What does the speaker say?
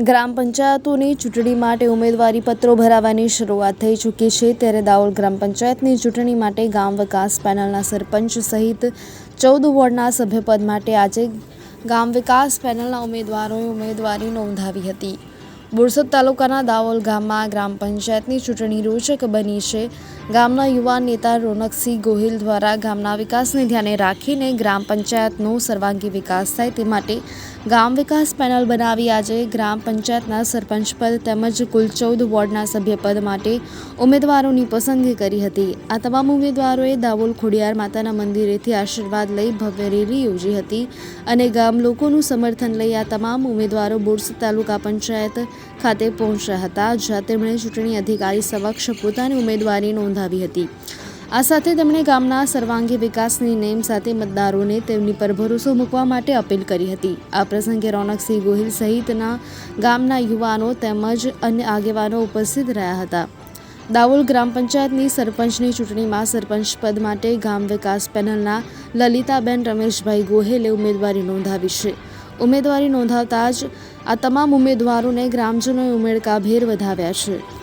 ગ્રામ પંચાયતોની ચૂંટણી માટે ઉમેદવારી પત્રો ભરાવાની શરૂઆત થઈ ચૂકી છે ત્યારે દાહોદ ગ્રામ પંચાયતની ચૂંટણી માટે ગામ વિકાસ પેનલના સરપંચ સહિત ચૌદ વોર્ડના સભ્યપદ માટે આજે ગામ વિકાસ પેનલના ઉમેદવારોએ ઉમેદવારી નોંધાવી હતી. બોરસદ તાલુકાના દાવોલ ગામમાં ગ્રામ પંચાયતની ચૂંટણી રોચક બની છે. ગામના યુવા નેતા રોનકસિંહ ગોહિલ દ્વારા ગામના વિકાસને ધ્યાને રાખીને ગ્રામ પંચાયતનો સર્વાંગી વિકાસ થાય તે માટે ગામ વિકાસ પેનલ બનાવી આજે ગ્રામ પંચાયતના સરપંચ પદ તેમજ કુલ ચૌદ વોર્ડના સભ્યપદ માટે ઉમેદવારોની પસંદગી કરી હતી. આ તમામ ઉમેદવારોએ દાવોલ ખોડિયાર માતાના મંદિરેથી આશીર્વાદ લઈ ભવ્ય રેલી યોજી હતી અને ગામ લોકોનું સમર્થન લઈ આ તમામ ઉમેદવારો બોરસદ તાલુકા પંચાયત ખાતે પહોંચ્યા હતા, જ્યાં તેમણે ચૂંટણી અધિકારી સમક્ષ પોતાની ઉમેદવારી નોંધાવી હતી. આ સાથે તેમણે ગામના સર્વાંગી વિકાસની નેમ સાથે મતદારોને તેમની પર ભરોસો મૂકવા માટે અપીલ કરી હતી. આ પ્રસંગે રોનકસિંહ ગોહિલ સહિતના ગામના યુવાનો તેમજ અન્ય આગેવાનો ઉપસ્થિત રહ્યા હતા. દાવોલ ગ્રામ પંચાયતની સરપંચની ચૂંટણીમાં સરપંચ પદ માટે ગામ વિકાસ પેનલના લલિતાબેન રમેશભાઈ ગોહેલે ઉમેદવારી નોંધાવી છે. ઉમેદવારી નોંધાવતા જ આ તમામ ઉમેદવારોને ગ્રામજનોએ ઉમેદકાભેર વધાવ્યા છે.